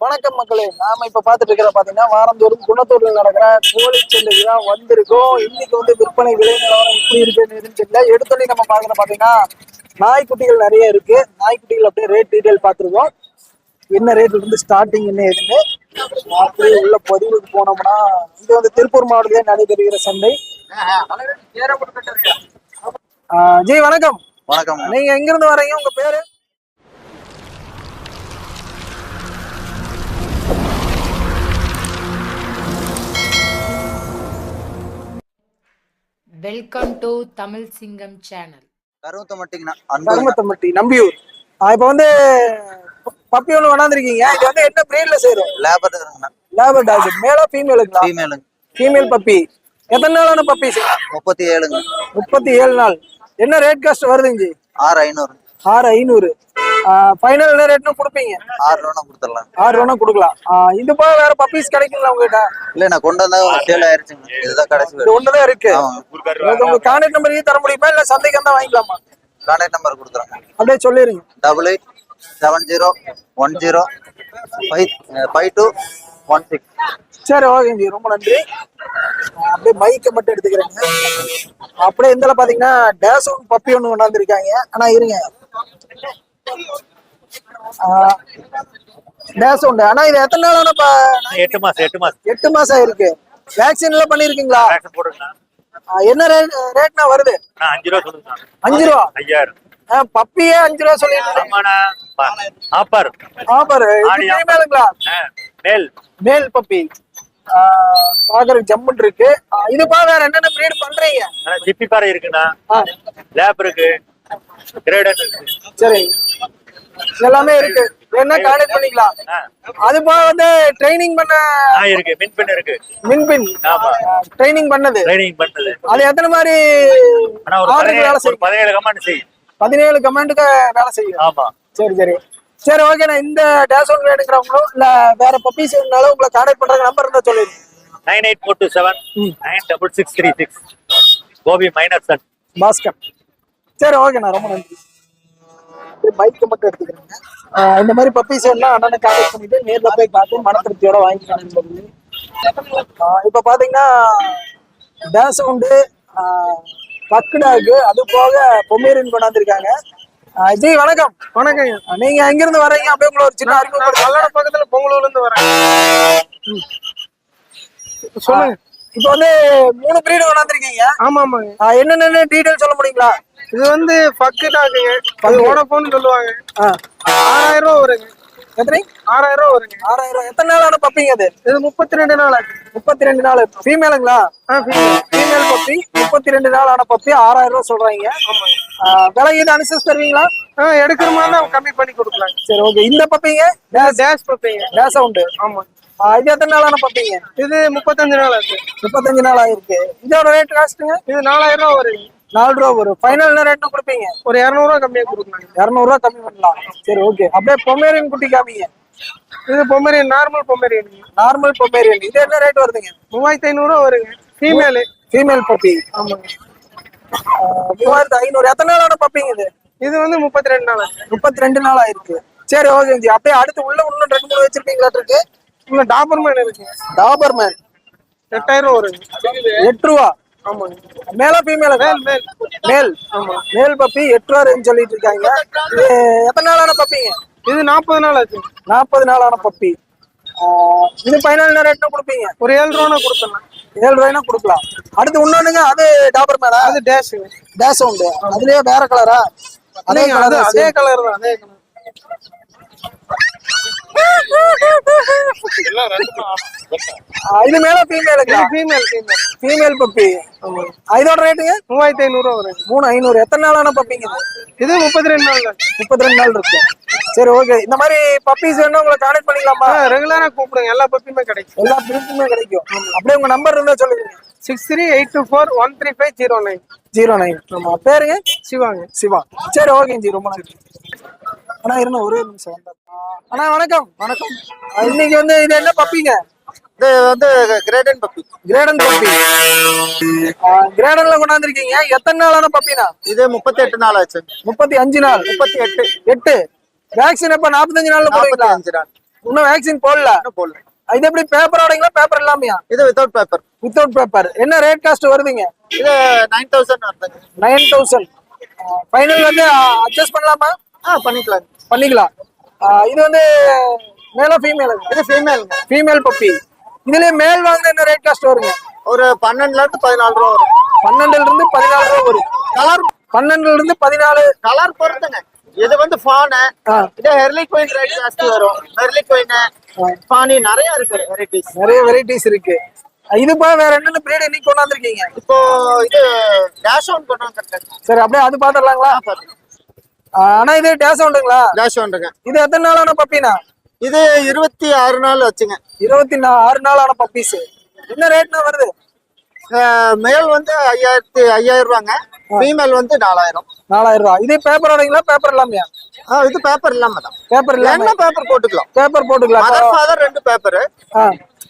வணக்கம் மக்களே நாம இப்ப பாத்துட்டு இருக்கிற பாத்தீங்கன்னா வாரந்தோறும் குணத்தூர்ல நடக்கிற கோழி சந்தைக்கு தான் வந்திருக்கோம். இன்னைக்கு வந்து விற்பனை விலை நிலவரம் எப்படி இருக்குன்னு தெரியல. எடுத்தோடனே நம்ம பாக்குற பாத்தீங்கன்னா நாய்க்குட்டிகள் நிறைய இருக்கு. நாய்க்குட்டிகள் அப்படியே ரேட் டீடைல் பார்த்துருக்கோம் என்ன ரேட்ல இருந்து ஸ்டார்டிங் என்ன ஏதுன்னு. அப்படியே உள்ள பதிவுக்கு போனோம்னா இது வந்து திருப்பூர் மாவட்டத்திலே நடைபெறுகிற சந்தை. ஆஹ் ஜி வணக்கம். வணக்கம். நீங்க எங்க இருந்து வரீங்க உங்க பேரு? வெல்கம் டு தமிழ் சிங்கம் சேனல் கருமத்தம்பட்டி நம்பியூர். ஆஹ் இப்ப வந்து பப்பி ஒண்ணு கொண்டாந்துருக்கீங்க இது வந்து என்ன பிரீட்ல சேரும்? லேபர் லேபர் டாக் மேலா ஃபீமேலுங்களா ஃபீமேலுங்க ஃபீமேல் பப்பி எத்தனை நாளான பப்பி முப்பத்தி ஏழுங்க. முப்பத்தி ஏழு நாள். என்ன ரேட் காஸ்ட் வருதுங்க? ஜி ஆறு ஐநூறு. ஆறு ஐநூறு. ஃபைனல் என்ன ரேட்னு கொடுப்பீங்க? ஆறு ரூபா கொடுத்துடலாம். ஆறு ரூபா கொடுக்கலாம் இது போக வேற பப்பீஸ் கிடைக்குங்களா உங்ககிட்ட? இல்ல நான் கொண்டு வந்தா சேல் ஆயிருச்சுங்க. இதுதான் கடைசி இது ஒண்ணுதான் இருக்கு. உங்க கான்டாக்ட் நம்பர் தர முடியுமா? இல்ல சந்தைக்கு வந்தா வாங்கிக்கலாமா? கான்டாக்ட் நம்பர் கொடுத்துறேன். அப்படியே சொல்லிருங்க. Double eight seven zero one zero five five two one six சரி ஓகேங்க ரொம்ப நன்றி. அப்படியே மைக்கை மட்டும் எடுத்துக்கிறேங்க. அப்படியே இந்த பாத்தீங்கன்னா டேஸ் ஒன் பப்பி ஒன்று கொண்டாந்துருக்காங்க. ஆனா இருங்க. டேஸ் உண்டு. ஆனா இது எத்தனை நாள் ஆனா எட்டு மாசம் எட்டு மாசம். எட்டு மாசம் ஆயிருக்கு. வேக்சின் எல்லாம் பண்ணிருக்கீங்களா? என்ன ரேட் ரேட்னா வருது? அஞ்சு ரூபா சொல்லுங்க அஞ்சு ரூபா? ஐயாயிரம். பப்பியே அஞ்சு ரூபா சொல்லிட்டு ஆப்பர். ஆஃபர் ஆடி மேலுங்களா? மேல். Male puppy. பாக்குறதுக்கு ஜம்முன் இருக்கு. இது பா வேற என்னென்ன பிரீட் பண்றீங்க? ஜிப்பி பாறை இருக்குண்ணா. லேப் இருக்கு. சரி. எல்லாமே இருக்கு. என்ன கான்டாக்ட் பண்ணிக்கலாம். அது போக வந்து ட்ரைனிங் பண்ண இருக்கு. மின்பெண் இருக்கு. மின்பின் ஆமா. ட்ரைனிங் பண்ணது. ட்ரைனிங் பண்ணது. அது எத்தனை மாதிரி வேலை செய்யும் பதினேழு கமாண்ட் செய். பதினேழு கமெண்ட்டுக்கு வேலை செய்யும். ஆமா. சரி சரி. சரி ஓகே நான் இந்த டேஸ் ஒன் வேணுங்கிறவங்களும் இல்ல வேற பப்பீஸ் இருந்தாலும் உங்களை கான்டாக்ட் பண்ற நம்பர் இருந்தா சொல்லிடுங்க nine eight four two seven nine double six three six Gopi minor son Bhaskar. சரி ஓகேண்ணா ரொம்ப நன்றி. பைக்கை மட்டும் எடுத்துக்கிறேங்க. இந்த மாதிரி பப்பீஸ் எல்லாம் அண்ணனை கான்டாக்ட் பண்ணிட்டு நேர்ல போய் பார்த்து மன திருப்தியோட வாங்கிக்கலாம் இப்ப பாத்தீங்கன்னா டேஸ் உண்டு பக்குடாக்கு அது போக பொம்மேரின் கொண்டாந்துருக்காங்க. ஜி வணக்கம். வணக்கம். நீங்க எங்க இருந்து வர்றீங்க? அப்படியே உங்களை ஒரு சின்ன அறிமுகம் கல்லட பக்கத்துல பொங்கலூர்ல இருந்து வரேன். சொல்லுங்க. இப்போ வந்து மூணு பிரீடு கொண்டாந்துருக்கீங்க. ஆமா ஆமாங்க என்னென்ன டீடைல் சொல்ல முடியுங்களா? இது வந்து பக்கு டாக்குங்க அது ஓடப்போன்னு சொல்லுவாங்க. ஆறாயிரம் ரூபா வருங்க. எத்தனை? ஆறாயிரம் ரூபா வருங்க. ஆறாயிரம் எத்தனை நாளான பப்பிங்க அது? இது முப்பத்தி ரெண்டு நாள் முப்பத்தி ரெண்டு நாள். ஃபீமேலுங்களா. ஃபீமேல் பப்பி முப்பத்தி ரெண்டு நாள் ஆன பப்பி ஆறாயிரம் ரூபாய் சொல்றாங்க. விலை இது அனுசரிச்சு தருவீங்களா? எடுக்கிற மாதிரி கம்மி பண்ணி கொடுக்கலாங்க சரி ஓகே இந்த பப்பிங்க டேஷ் பார்ப்பீங்க டேஸ் உண்டு ஆமா. இது எத்தனை நாளான பப்பிங்க இது முப்பத்தஞ்சு நாள் ஆச்சு. முப்பத்தஞ்சு நாள் ஆயிருக்கு. இதோட ரேட் காஸ்ட்டுங்க? இது நாலாயிரம் ரூபா வருங்க நாலு ரூபா வரும். ஃபைனல் ரேட்னு கொடுப்பீங்க? ஒரு இரநூறுவா கம்மியா கொடுக்கலாங்க இரநூறுவா கம்மி பண்ணலாம். சரி ஓகே அப்படியே பொமேரியன் குட்டி காமிங்க. இது Pomeranian normal Pomeranian normal Pomeranian இது என்ன ரேட் வருதுங்க? மூவாயிரத்தி ஐநூறுவா வருங்க. ஃபீமேலு ஃபீமேல் பப்பி ஆமாங்க மூவாயிரத்து ஐநூறு எத்தனை நாளான பப்பிங்க இது? இது வந்து முப்பத்தி ரெண்டு நாள் முப்பத்தி ரெண்டு நாள் ஆயிருக்கு. சரி ஓகே அப்படியே அடுத்து உள்ள இன்னும் ரெண்டு மூணு வச்சிருக்கீங்களா இருக்கு? உள்ள டாபர்மேன் இருக்குங்க டாபர்மேன் எட்டாயிரம் ரூபா வருங்க எட்டு ரூபா? ஆமாங்க மேலா ஃபீமேல மேல் மேல். மேல். மேல் பப்பி எட்டு ரூபா ரேஞ்ச் சொல்லிட்டு இருக்காங்க. இது எத்தனை நாளான பப்பிங்க இது நாற்பது நாள் ஆச்சு. நாற்பது நாளான பப்பி. இது ஃபைனல் ரேட்னு கொடுப்பீங்க? ஒரு ஏழு ரூபா கொடுத்துடலாம் ஏழு ரூபாய்னா கொடுக்கலாம். அடுத்து இன்னொன்னுங்க அது டாபர் மேலா? அது டேஷுங்க டேஸ் உண்டு. அதுலயே வேற கலரா அது கலர் அதே கலர் தான் அதே கலர் இது மேல ஃபீமேலுங்களா ஃபீமேல் ஃபீமேல் ஃபீமேல் பப்பி இதோட ரேட்டுங்க மூவாயிரத்தி ஐநூறுரூவா வருங்க மூணு ஐநூறு. எத்தனை நாளான பப்பிங்க இது இது முப்பத்தி ரெண்டு நாள் முப்பத்தி ரெண்டு நாள் இருக்கு. சரி ஓகே இந்த மாதிரி பப்பீஸ் வேணும் உங்களை கான்டாக்ட் பண்ணிக்கலாமா? ரெகுலராக கூப்பிடுங்க. எல்லா பப்பியுமே கிடைக்கும். எல்லா பிரிப்புமே கிடைக்கும். அப்படியே உங்க நம்பர் இருந்தா சொல்லுங்க. Six three eight two four one three five zero nine zero nine ஆமா பேருங்க? சிவாங்க. சிவா. சரி ஓகே ஜி ரொம்ப நன்றி. அண்ணா இருந்த ஒரே ஒரு நிமிஷம். வந்தா அண்ணா வணக்கம். வணக்கம். இன்னைக்கு வந்து இது என்ன பப்பிங்க? இது வந்து Great Dane puppy. Great Dane puppy. கிரேடன்ல கொண்டாந்துருக்கீங்க. எத்தனை நாளான பப்பினா இது முப்பத்தி எட்டு நாள் ஆச்சு. முப்பத்தி அஞ்சு நாள். முப்பத்தி எட்டு. எட்டு. வேக்சின் எப்ப? நாற்பத்தஞ்சு நாள்ல போடுவீங்களா? அஞ்சு நாள். இன்னும் வேக்சின் போடல. போடல. இது எப்படி பேப்பரோடங்களா பேப்பர் இல்லாமையா? இது வித்தவுட் பேப்பர் வித்தவுட் பேப்பர் என்ன ரேட் காஸ்ட் வருதுங்க? இது நைன் தௌசண்ட் வருதுங்க. நைன் தௌசண்ட் ஃபைனல் வந்து அட்ஜஸ்ட் பண்ணலாமா? ஆ பண்ணிக்கலாம் பண்ணிக்கலாம். இது வந்து மேலா ஃபீமேல் இது ஃபீமேலுங்க ஃபீமேல் பப்பி இதுலயே மேல் வாங்கின என்ன ரேட் காஸ்ட் வருங்க ஒரு பன்னெண்டுல இருந்து பதினாலு ரூபா வரும். பன்னெண்டுல இருந்து பதினாலு ரூபா வரும். கலர் பன்னெண்டுல இருந்து பதினாலு. கலர் பொறுத்துங்க. இது வந்து ஃபானு இது ஹெர்லி கோயின் ரேட் ஜாஸ்தி வரும். ஹெர்லி கோயின் பானி நிறைய இருக்கு வெரைட்டிஸ் நிறைய வெரைட்டிஸ் இருக்கு. இது போக வேற என்னென்ன பிரீட் இன்னைக்கு கொண்டாந்துருக்கீங்க? இப்போ இது டேஷ் ஒன் கொண்டு வந்திருக்கேன் சரி அப்படியே அது பாத்துடலாங்களா ஆனா இது டேஸ் உண்டுங்களா டேஷ் ஒன்றுங்க. இது எத்தனை நாளான பப்பினா இது இருபத்தி ஆறு நாள் வச்சுங்க. இருபத்தி ஆறு நாளான பப்பீஸ் என்ன ரேட்னா வருது? மேல் வந்து ஐயாயிரத்தி ஐயாயிரம் ரூபாங்க ஃபீமேல் வந்து நாலாயிரம். நாலாயிரம் ரூபாய் இது பேப்பரோடங்களா பேப்பர் இல்லாமையா? ஆ இது பேப்பர் இல்லாம தான். பேப்பர் இல்லாம. பேப்பர் போட்டுக்கலாம். பேப்பர் போட்டுக்கலாம். மதர் ஃபாதர் ரெண்டு பேப்பர்.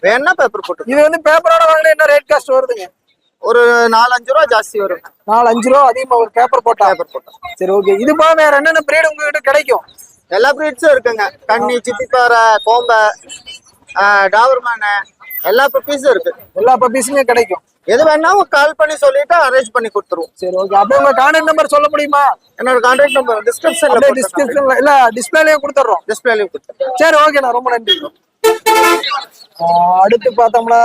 வேணா பேப்பர் போட்டுக்கலாம். இது வந்து பேப்பரோட வாங்கினா என்ன ரேட் காஸ்ட் வருதுங்க? ஒரு நாலஞ்சு ரூபா ஜாஸ்தி வரும். நாலு அஞ்சு ரூபா அதிகமா ஒரு பேப்பர் போட்டா? பேப்பர் போட்டோம் சரி ஓகே இது போக வேற என்னென்ன பிரீட் உங்ககிட்ட கிடைக்கும்? எல்லா பிரீட்ஸும் இருக்குங்க. கன்னி சிப்பிப்பாறை கோம்பை டாவர்மேனு எல்லா பப்பீஸும் இருக்கு. எல்லா பப்பீஸுமே கிடைக்கும். எது வேணாலும் கால் பண்ணி சொல்லிட்டு அரேஞ்ச் பண்ணி கொடுத்துருவோம். சரி ஓகே அப்படியே உங்க கான்டாக்ட் நம்பர் சொல்ல முடியுமா? என்னோட கான்டாக்ட் நம்பர் டிஸ்கிரிப்ஷன்ல டிஸ்கிரிப்ஷன்ல இல்ல டிஸ்பிளேலயே கொடுத்துறோம். டிஸ்பிளேலயும் கொடுத்துருக்கேன் சரி ஓகேண்ணா ரொம்ப நன்றி. அடுத்து பார்த்தோம்னா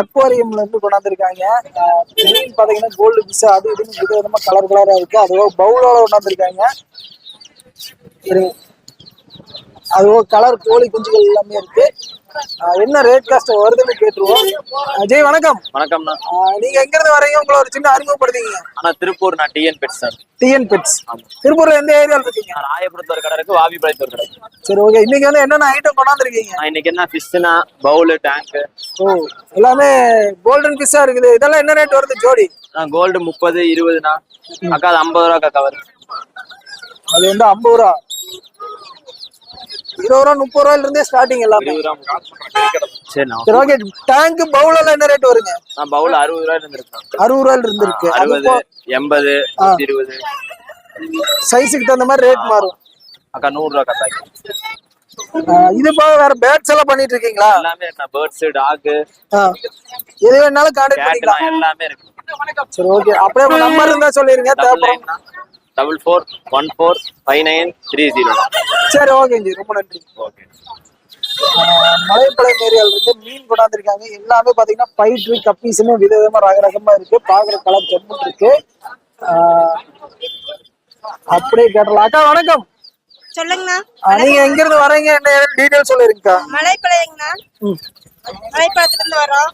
அக்வாரியம்ல இருந்து கொண்டாந்துருக்காங்க. மீன் பாத்தீங்கன்னா கோல்டு பிஸ் அது இதுன்னு வித விதமா கலர் கலரா இருக்கு. அதுவோ பவுலோட கொண்டாந்துருக்காங்க. அதுவோ கலர் கோழி குஞ்சுகள் எல்லாமே இருக்கு. என்ன ரேட் காஸ்ட் வருதுன்னு கேட்டுருவோம். அஜய் வணக்கம். வணக்கம்ண்ணா. நீங்க எங்க இருந்து வரீங்க? உங்களை ஒரு சின்ன அறிமுகப்படுத்தீங்க ஆனா திருப்பூர் நான் TN pet sir. TN pets திருப்பூர்ல எந்த ஏரியால இருக்கீங்க? நான் ராயபுரத்து ஒரு கடை இருக்கு வாவிபாளையத்து ஒரு கடை. சரி ஓகே இன்னைக்கு வந்து என்னென்ன ஐட்டம் கொண்டாந்துருக்கீங்க? இன்னைக்கு என்ன ஃபிஷ்னா பவுலு டேங்க் ஓ எல்லாமே கோல்டன் பிஸ்ஸா இருக்குது. இதெல்லாம் என்ன ரேட் வருது ஜோடி? நான் கோல்டு முப்பது இருபதுண்ணா. அக்கா அது ஐம்பது ரூபா கவர் அது வந்து ஐம்பது ரூபா. இருபது ரூபா முப்பது ரூபாயில இருந்தே ஸ்டார்டிங் எல்லாமே சரி ஓகே டேங்க் பவுல் எல்லாம் என்ன ரேட் வருங்க? நான் பவுல் அறுபது ரூபாயில இருந்திருக்கேன் அறுபது ரூபாயில இருந்து இருக்கு அது அறுபது எண்பது இருபது. சைஸுக்கு தகுந்த மாதிரி ரேட் மாறும். அக்கா நூறு ரூபா இது போக வேற பேட்ஸ் எல்லாம் பண்ணிட்டு இருக்கீங்களா? எல்லாமே பேர்ட்ஸ் டாக் எது வேணாலும் கான்டாக்ட் பண்ணிக்கலாம். எல்லாமே இருக்கு. சரி ஓகே அப்படியே நம்பர் இருந்தா சொல்லிருங்க. Nine double four one four five nine three zero சரி ஓகே ஜி. ரொம்ப நன்றி. ஓகே ஏரியால இருந்து மீன் கொண்டாந்துருக்காங்க. எல்லாமே பாத்தீங்கன்னா பயிற்று கப்பீஸ்னு விதவிதமா ரக ரகமா இருக்கு. பாக்குற கலர் ஜம்முன் இருக்கு. அப்படியே கேட்டலாம் அக்கா வணக்கம். சொல்லுங்கண்ணா. நீங்க எங்க இருந்து வரீங்க? என்ன டீடைல் சொல்லிருக்கா மலைப்பாளையங்கண்ணா மலைப்பாளையத்துல இருந்து வரோம்.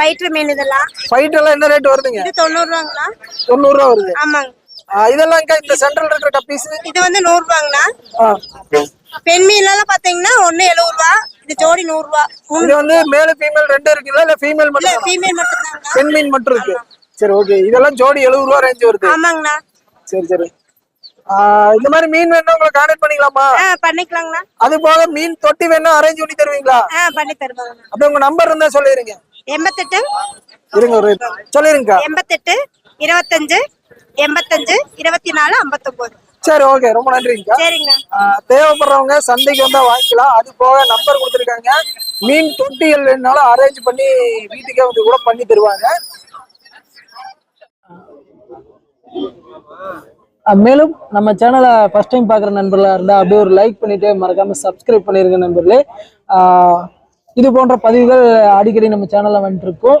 பயிற்று மீன் இதெல்லாம். ஃபைட் எல்லாம் என்ன ரேட் வருதுங்க? இது தொண்ணூறு ரூபாங்கண்ணா. தொண்ணூறு ரூபா வருது. ஆமாங்க. இதெல்லாம் இந்த சென்ட்ரல் இருக்கிற கப்பீஸ் இது வந்து நூறு ரூபாங்கண்ணா பெண் மீன் எல்லாம் பாத்தீங்கன்னா ஒண்ணு எழுபது ரூபா இது ஜோடி நூறு ரூபா இது வந்து மேல் ஃபீமேல் ரெண்டு இருக்குல்ல இல்ல ஃபீமேல் மட்டும் ஃபீமேல் மட்டும்தாங்கண்ணா. பெண் மீன் மட்டும் இருக்கு. சரி ஓகே இதெல்லாம் ஜோடி எழுபது ரூபா ரேஞ்ச் வருது. ஆமாங்கண்ணா. சரி சரி. இந்த மாதிரி மீன் வேணா உங்களை கான்டாக்ட் பண்ணிக்கலாமா? பண்ணிக்கலாங்கண்ணா. அது போக மீன் தொட்டி வேணா அரேஞ்ச் பண்ணி தருவீங்களா? பண்ணி தருவாங்கண்ணா அப்படியே உங்க நம்பர் இருந்தா சொல்லிருங்க. எண்பத்தெட்டு இருங்க ஒரு சொல்லிருங்கக்கா. எண்பத்தெட்டு இருபத்தஞ்சு எண்பத்தஞ்சு இருபத்தி நாலு ஐம்பத்தொன்பது சரி ஓகே ரொம்ப நன்றிங்கக்கா. சரிங்கண்ணா ஆஹ் தேவைப்படுறவங்க சந்தைக்கு வந்தா வாங்கிக்கலாம். அது போக நம்பர் கொடுத்துருக்காங்க. மீன் தொட்டிகள் வேணுனாலும் அரேஞ்ச் பண்ணி வீட்டுக்கே வந்து கூட பண்ணி தருவாங்க. மேலும் நம்ம சேனலை ஃபர்ஸ்ட் டைம் பார்க்குற நண்பர்களாக இருந்தால் அப்படியே ஒரு லைக் பண்ணிட்டு மறக்காம சப்ஸ்கிரைப் பண்ணிருங்க நண்பர்களே. இது போன்ற பதிவுகள் அடிக்கடி நம்ம சேனலில் வந்துட்டு இருக்கோம்.